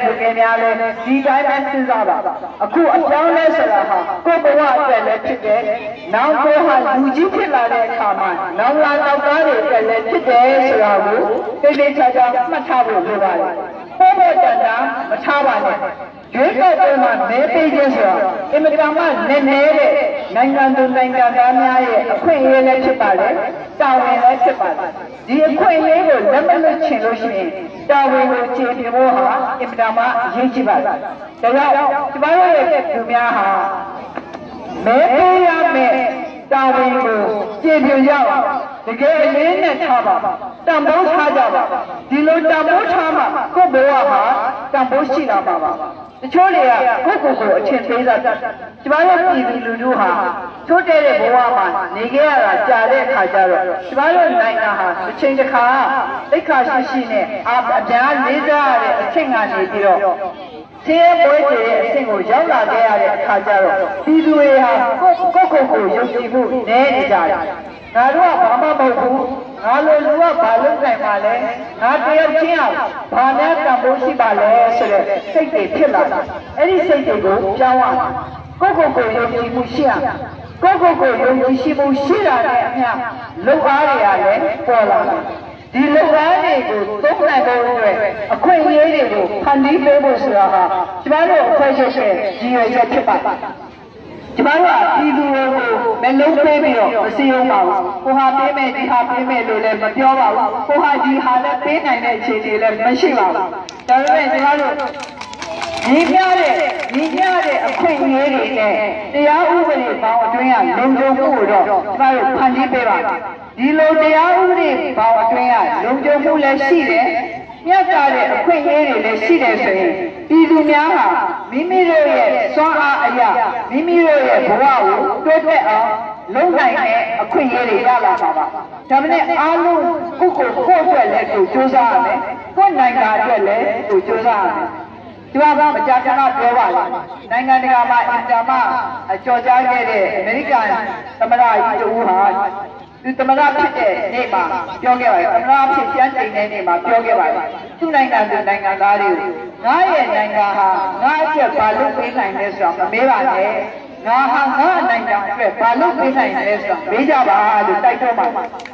လူငယ်များလည်းဒီတိုင်းပဲစဉ်းစားပါအခုအပြောင်းလဲဆိုတာဟာကိုယ်ဘဝအတွက်လည်းဖြစ်တယ်နောက်ကိုဟာလူကြီးဖြစ်လာတဲ့အခါမှာနောက်လာနောက်သားတွေအတွက်လည်းဖြစ်တယ်ဆိုတာကိုသိသိချာချာမှတ်ထားဖို့လိုပါတယ်ပို့ဖို့တန်တာမထားပါနဲ့ရွေးကောက်ပွဲမှာမဲပေးခြင်းဆိုတာအင်မတန်မှနည်းနည်းတဲ့ နိုင်ငံသူနိုင်ငံသားများရဲ့အခွင့်အရေးလည်းဖြစ်ပါတယ်တာဝန်လည်းဖြစ်ပါတယ်ဒီအခွင့်အရေးကိုလက်မလွတ်ချင်လို့ရှိရင်တာဝန်ကိုခြေပြဖို့ဟာအင်မတန်မှအရေးကြီးပါတယ်ဒါကြောင့်ကျမတို့ရဲ့လူများဟာမဲပေးရမယ်တာဝန်ကိုခြေပြရအောင်တကယ်အလေးနဲ့ထားပါတန်ဖိုးထားကြပါဒီလိုတန်ဖိုးထားမှကိုယ့်ဘဝဟာ တန်ဖိုးရှိလာပါပါတချို့တွေကကိုယ့်ကိုယ်ကိုအချင်းသေးတာကျမတို့ပြည်သူလူထုဟာချိုးတဲ့တဲ့ဘဝမှာနေခဲ့ရတာကြာတဲ့အခါကျတော့ကျမတို့နိုင်ငံဟာတစ်ချိန်တစ်ခါတိတ်ခါရှိရှိနဲ့အာအများလေးစားရတဲ့အချိန်ကနေပြီးတော့ဆင်းရဲပွဲတွေရဲ့အဆင့်ကိုရောက်လာခဲ့ရတဲ့အခါကျတော့ပြည်သူတွေဟာကိုယ့်ကိုယ်ကိုယ်ကိုယုံကြည်မှုနည်းနေကြတယ်ငါတို့ကဘာမှမဟုတ်ဘူးငါလိုလူက ဘာလုပ်နိုင်မှာလဲငါတယောက်ချင်းကဘာများတန်ဖိုးရှိပါလဲဆိုတဲ့စိတ်တွေဖြစ်လာတာအဲ့ဒီစိတ်တွေကိုပြောင်းရမှာကိုယ့်ကိုယ်ကိုယုံကြည်မှုရှိရမှာကိုယ့်ကိုယ်ကိုယုံကြည်ရှိမှုရှိတာနဲ့အမျှလုံအားတွေကလည်းပေါ်လာတယ်ဒီလုံအားတွေကိုသုံးနိုင်ဖို့အတွက်အခွင့်အရေးတွေကိုဖန်တီးပေးဖို့ဆိုတာဟာကျမတို့အဖွဲ့ချုပ်ရဲ့ရည်ရွယ်ချက်ဖြစ်ပါတယ်ကျမတို့ကပြည်သူတွေကို မလုံးပေးပြီးတော့မစည်းရုံးပါဘူး။ကိုဟာပေးမယ်ဒီဟာပေးမယ်လို့လည်းမပြောပါဘူး။ကိုဟာဒီဟာလည်းပေးနိုင်တဲ့အခြေအနေလည်းမရှိပါဘူး။ဒါပေမဲ့ကျမတို့ညီမျှတဲ့ညီမျှတဲ့အခွင့်အရေးတွေနဲ့တရားဥပဒေပေါင်းအတွင်းကလုံခြုံမှုကိုတော့ကျမတို့ဖန်တီးပေးပါမယ်။ဒီလိုတရားဥပဒေပေါင်းအတွင်းကလုံခြုံမှုလည်းရှိတယ်။မြတ်တာတဲ့အခွင့်အရေးတွေလည်းရှိတယ်ဆိုရင်ပြည်သူများဟာ မိမိတို့ရဲ့စွမ်းအားအရာမိမိတို့ရဲ့ဘဝကိုတိုးတက်အောင်လုံနိုင်တဲ့အခွင့်အရေးတွေရလာပါပါဒါပေမဲ့အားလုံးကိုကိုကိုအတွက်လည်းကိုစူးစမ်းရမယ်ကိုနိုင်ငံအတွက်လည်းကိုစူးစမ်းရမယ်ဒီမှာကမကြာခဏပြောပါလေနိုင်ငံတကာမှာအင်တာမကြော်ကြားခဲ့တဲ့အမေရိကန်သမ္မတကြီးတူဟာဒီသမ္မတဖြစ်တဲ့နေ့မှာပြောခဲ့ပါတယ်သမ္မတဖြစ်ပြန်တင်တဲ့နေ့မှာပြောခဲ့ပါတယ်သူ့နိုင်ငံသူနိုင်ငံသားတွေကို ငါရဲ့နိုင်ငံဟာငါ့အတွက်ဘာလုပ်ပေးနိုင်လဲဆိုတော့မမေးပါနဲ့ငါဟာငါ့နိုင်ငံအတွက်ဘာလုပ်ပေးနိုင်လဲဆိုတော့မေးကြပါလို့တိုက်တွန်းပါတယ်